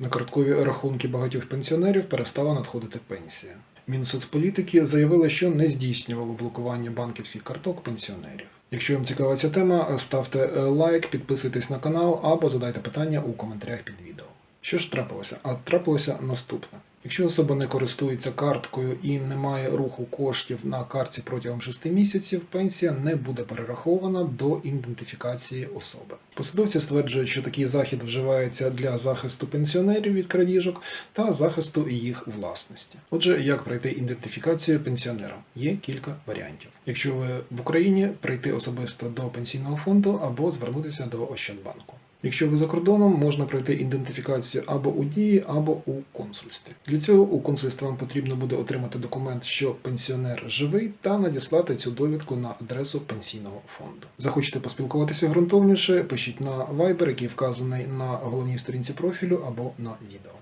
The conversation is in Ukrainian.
На карткові рахунки багатьох пенсіонерів перестала надходити пенсія. Мінсоцполітики заявили, що не здійснювало блокування банківських карток пенсіонерів. Якщо вам цікава ця тема, ставте е, лайк, підписуйтесь на канал або задайте питання у коментарях під відео. Що ж трапилося? А трапилося наступне. Якщо особа не користується карткою і не має руху коштів на картці протягом 6 місяців, пенсія не буде перерахована до ідентифікації особи. Посадовці стверджують, що такий захід вживається для захисту пенсіонерів від крадіжок та захисту їх власності. Отже, як пройти ідентифікацію пенсіонера? Є кілька варіантів. Якщо ви в Україні прийти особисто до пенсійного фонду або звернутися до Ощадбанку. Якщо ви за кордоном, можна пройти ідентифікацію або у дії, або у консульстві. Для цього у консульстві вам потрібно буде отримати документ, що пенсіонер живий, та надіслати цю довідку на адресу пенсійного фонду. Захочете поспілкуватися ґрунтовніше, пишіть на Viber, який вказаний на головній сторінці профілю або на відео.